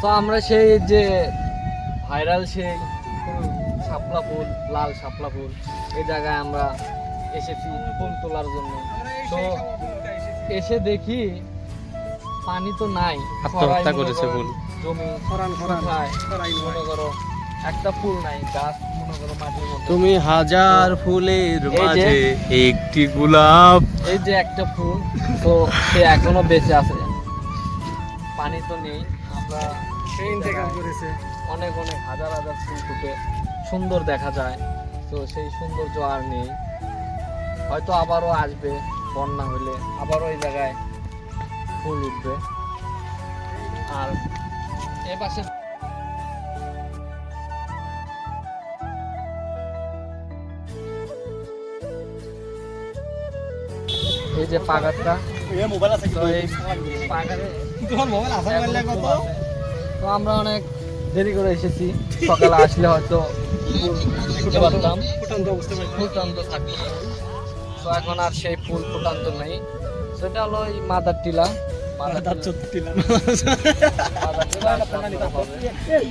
তো আমরা সেই যে ভাইরাল সেই ফুল শাপলা ফুল লাল শাপলা ফুল এই জায়গায় আমরা এসেছি ফুল তোলার জন্য তো এসে দেখি পানি তো নাই আত্মহত্যা করেছে ফুল। জমি। মনে করো একটা ফুল নাই গাছ মনে তুমি হাজার ফুলের মাঝে একটি গোলাপ এই যে একটা ফুল তো সে এখনও বেঁচে আছে পানি তো নেই আমরা সে ইন্তেকাল করেছে। অনেক অনেক হাজার হাজার ফুল ফুটে। সুন্দর দেখা যায়। তো সেই সৌন্দর্য আর নেই। হয়তো আবারও আসবে বন্যা হলে। আবারও এই জায়গায় ফুল উঠবে। আর এ পাশে এই যে পাগারটা তো আমরা অনেক দেরি করে এসেছি। সকালে আসলে হয়তো পারতাম ফুটান্ত থাকতো তো এখন আর সেই ফুল ফুটান্ত নেই। সেটা হলো এই মাদার টিলা। মাদার টিলা। মাদার টিলা।